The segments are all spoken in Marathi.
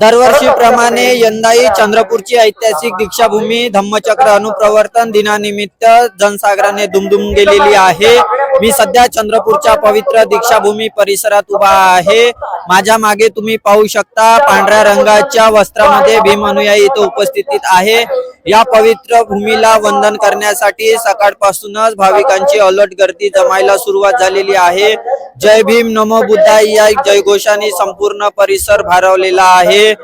दरवर्षीप्रमाणे यंदाही चंद्रपूरची ऐतिहासिक दीक्षाभूमी धम्मचक्र अनुप्रवर्तन दिनानिमित्त जनसागराने दुमदुम गेलेली आहे. मी सध्या चंद्रपूरच्या पवित्र दीक्षाभूमी परिसरात उभा आहे. माझ्या मागे तुम्ही पाहू शकता पांढऱ्या रंगाच्या वस्त्रामध्ये भीम अनुयायी इथं उपस्थितीत आहे. या पवित्र भूमीला वंदन करण्यासाठी सकाळपासूनच भाविकांची अलर्ट गर्दी जमायला सुरुवात झालेली आहे. जय भीम नमो बुद्धाय या जयघोषाने संपूर्ण परिसर भारवलेला आहे.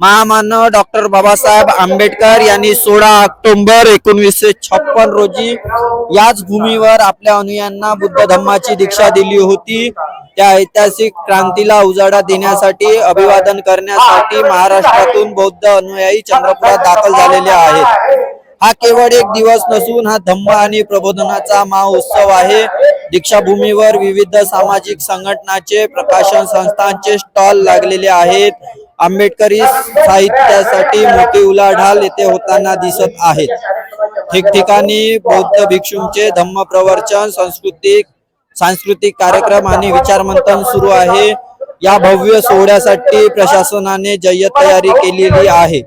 महामानव डॉक्टर बाबासाहेब आंबेडकर यांनी सोळा ऑक्टोबर एकोणीसशे छप्पन रोजी याच भूमीवर आपल्या अनुयांना बुद्ध धम्माची दीक्षा दिली होती. त्या ऐतिहासिक क्रांतीला उजाडा देण्यासाठी अभिवादन करण्यासाठी महाराष्ट्रातून बौद्ध अनुयायी चंद्रपुरात दाखल झालेले आहेत. हा केवळ एक दिवस नसून हा धम्म आणि प्रबोधनाचा महाउत्सव आहे. दीक्षाभूमीवर विविध सामाजिक संघटनाचे प्रकाशन संस्थांचे स्टॉल लागलेले आहेत. आंबेडकरी साहित्यासाठी मोठी उलाढाल येथे होताना दिसत आहेत. ठिकठिकाणी बौद्ध भिक्षूंचे धम्म प्रवचन सांस्कृतिक सांस्कृतिक कार्यक्रम आणि विचारमंथन सुरू आहे. या भव्य सोहळ्यासाठी प्रशासनाने जय्यत तयारी केलेली आहे.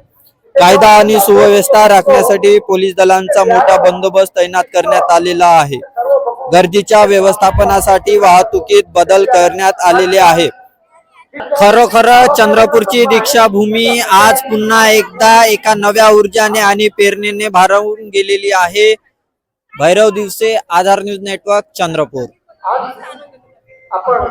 कायदा आणि सुव्यवस्था राखण्यासाठी पोलीस दलांचा मोठा बंदोबस्त तैनात करण्यात आलेला आहे. गर्दीच्या व्यवस्थापनासाठी वाहतुकीत बदल करण्यात आलेले आहे. खरोखर चंद्रपूरची दीक्षाभूमी आज पुन्हा एकदा एका नव्या ऊर्जाने आणि प्रेरणेने भारावून गेलेली आहे. Bhairav Divase Aadhaar news network Chandrapur. A, forma.